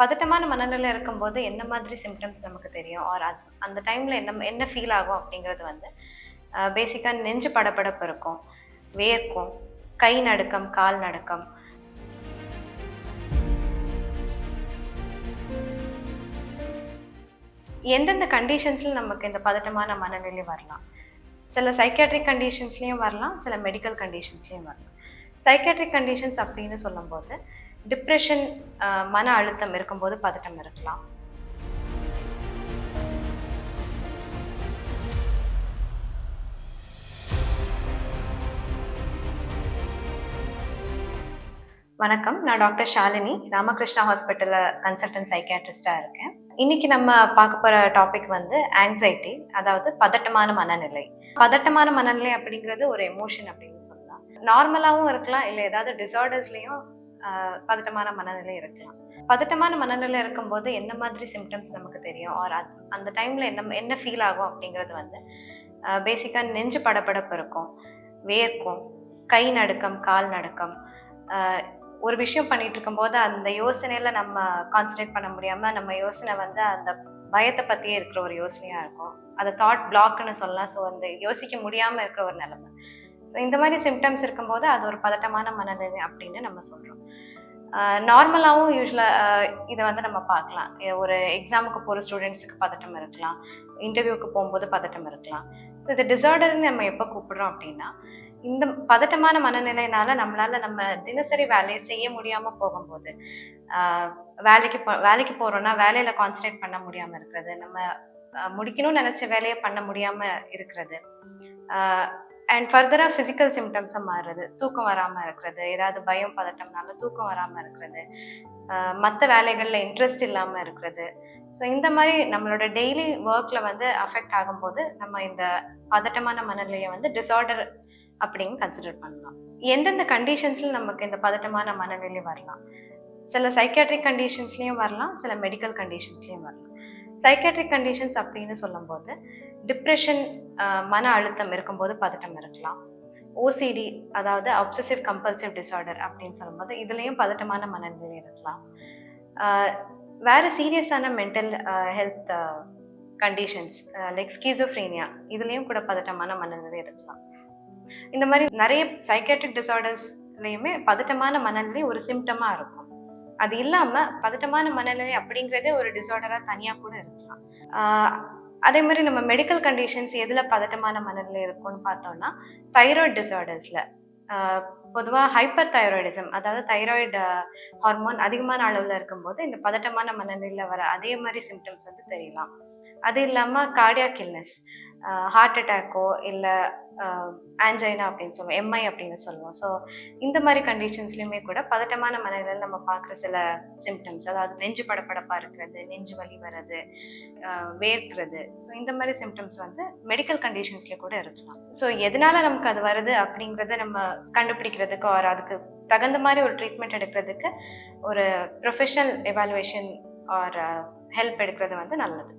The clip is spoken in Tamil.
பதட்டமான மனநிலை இருக்கும்போது என்ன மாதிரி சிம்டம்ஸ் நமக்கு தெரியும்? ஆர் அந்த டைமில் என்ன என்ன ஃபீல் ஆகும் அப்படிங்கிறது வந்து பேசிக்காக நெஞ்சு படப்படப்பு இருக்கும் வேர்க்கும் கை நடுக்கம் கால் நடுக்கம். எந்தெந்த கண்டிஷன்ஸில் நமக்கு இந்த பதட்டமான மனநிலை வரலாம்? சில சைக்காட்ரிக் கண்டிஷன்ஸ்லேயும் வரலாம் சில மெடிக்கல் கண்டிஷன்ஸ்லேயும் வரலாம். சைக்காட்ரிக் கண்டிஷன்ஸ் அப்படின்னு சொல்லும்போது டிப்ரெஷன் மன அழுத்தம் இருக்கும்போது பதட்டம் இருக்கலாம். வணக்கம். நான் டாக்டர் ஷாலினி ராமகிருஷ்ணா ஹாஸ்பிட்டலில் கன்சல்டன்ட் சைக்கியாட்ரிஸ்டாக இருக்கேன். இன்னைக்கு நம்ம பார்க்க போகிற டாபிக் வந்து ஆங்ஸைட்டி அதாவது பதட்டமான மனநிலை. பதட்டமான மனநிலை அப்படிங்கிறது ஒரு எமோஷன் அப்படின்னு சொல்லலாம். நார்மலாகவும் இருக்கலாம் இல்லை ஏதாவது டிசார்டர்ஸ்லேயும் பதட்டமான மனநிலை இருக்கலாம். பதட்டமான மனநிலை இருக்கும்போது என்ன மாதிரி சிம்டம்ஸ் நமக்கு தெரியும்? ஆர் அந்த டைமில் என்ன என்ன ஃபீல் ஆகும் அப்படிங்கிறது வந்து பேசிக்காக நெஞ்சு படபடப்பு இருக்கும் வேர்க்கும் கை நடுக்கம் கால் நடுக்கம். ஒரு விஷயம் பண்ணிட்டு இருக்கும்போது அந்த யோசனையில் நம்ம கான்சன்ட்ரேட் பண்ண முடியாமல் நம்ம யோசனை வந்து அந்த பயத்தை பற்றியே இருக்கிற ஒரு யோசனையாக இருக்கும். அதை தாட் பிளாக்னு சொல்லலாம். ஸோ அந்த யோசிக்க முடியாமல் இருக்கிற ஒரு நிலைமை. ஸோ இந்த மாதிரி சிம்டம்ஸ் இருக்கும்போது அது ஒரு பதட்டமான மனநிலை அப்படின்னு நம்ம சொல்கிறோம் நார்மலாகவும் யூஸ்வலாக இதை வந்து நம்ம பார்க்கலாம். ஒரு எக்ஸாமுக்கு போகிற ஸ்டூடெண்ட்ஸுக்கு பதட்டம் இருக்கலாம். இன்டர்வியூக்கு போகும்போது பதட்டம் இருக்கலாம். ஸோ இது டிசார்டர்னு நம்ம எப்போ கூப்பிடுறோம் அப்படின்னா இந்த பதட்டமான மனநிலையினால நம்மளால நம்ம தினசரி வேலையை செய்ய முடியாமல் போகும்போது வேலைக்கு போ வேலைக்கு போகிறோன்னா வேலையில் கான்சன்ட்ரேட் பண்ண முடியாமல் இருக்கிறது நம்ம முடிக்கணும்னு நினச்ச வேலையை பண்ண முடியாமல் இருக்கிறது அண்ட் ஃபர்தராக ஃபிசிக்கல் சிம்டம்ஸாக மாறுறது. தூக்கம் வராமல் இருக்கிறது. ஏதாவது பயம் பதட்டம்னால தூக்கம் வராமல் இருக்கிறது. மற்ற வேலைகளில் இன்ட்ரெஸ்ட் இல்லாமல் இருக்கிறது. ஸோ இந்த மாதிரி நம்மளோட டெய்லி ஒர்க்கில் வந்து அஃபெக்ட் ஆகும்போது நம்ம இந்த பதட்டமான மனநிலையை வந்து டிஸார்டர் அப்படின்னு கன்சிடர் பண்ணலாம். எந்தெந்த கண்டிஷன்ஸில் நமக்கு இந்த பதட்டமான மனநிலை வரலாம்? சில சைக்காட்ரிக் கண்டிஷன்ஸ்லேயும் வரலாம் சில மெடிக்கல் கண்டிஷன்ஸ்லேயும் வரலாம். சைக்காட்ரிக் கண்டிஷன்ஸ் அப்படின்னு சொல்லும்போது டிப்ரெஷன் மன அழுத்தம் இருக்கும்போது பதட்டம் இருக்கலாம். ஓசிடி அதாவது அப்சசிவ் கம்பல்சிவ் டிசார்டர் அப்படின்னு சொல்லும்போது இதுலேயும் பதட்டமான மனநிலை இருக்கலாம். வேறு சீரியஸான mental health conditions like schizophrenia இதுலேயும் கூட பதட்டமான மனநிலை இருக்கலாம். இந்த மாதிரி நிறைய சைக்காட்ரிக் டிசார்டர்ஸ்லேயுமே பதட்டமான மனநிலை ஒரு சிம்டமாக இருக்கும். அது இல்லாமல் பதட்டமான மனநிலை அப்படிங்கிறதே ஒரு டிசார்டராக தனியாக கூட இருக்கலாம். அதே மாதிரி நம்ம மெடிக்கல் கண்டிஷன்ஸ் எதில் பதட்டமான மனநிலை இருக்கும்னு பார்த்தோம்னா தைராய்டு டிசார்டர்ஸில் பொதுவாக ஹைப்பர் தைராய்டிசம் அதாவது தைராய்டு ஹார்மோன் அதிகமான அளவில் இருக்கும்போது இந்த பதட்டமான மனநிலையில் வர அதே மாதிரி சிம்டம்ஸ் வந்து தெரியலாம். அது இல்லாமல் கார்டியாக் இல்னஸ் ஹார்ட் அட்டாக்கோ இல்லை ஆன்ஜைனா அப்படின்னு சொல்லுவோம் எம்ஐ அப்படின்னு சொல்லுவோம். ஸோ இந்த மாதிரி கண்டிஷன்ஸ்லையுமே கூட பதட்டமான மனநிலையில் நம்ம பார்க்குற சில சிம்டம்ஸ் அதாவது நெஞ்சு படப்படப்பாக இருக்கிறது நெஞ்சு வலி வர்றது வேர்க்கிறது. ஸோ இந்த மாதிரி சிம்டம்ஸ் வந்து மெடிக்கல் கண்டிஷன்ஸ்லேயே கூட இருக்கலாம். ஸோ எதனால நமக்கு அது வருது அப்படிங்கிறத நம்ம கண்டுபிடிக்கிறதுக்கு ஒரு அதுக்கு தகுந்த மாதிரி ஒரு ட்ரீட்மெண்ட் எடுக்கிறதுக்கு ஒரு ப்ரொஃபஷனல் எவாலுவேஷன் ஆர் ஹெல்ப் எடுக்கிறது வந்து நல்லது.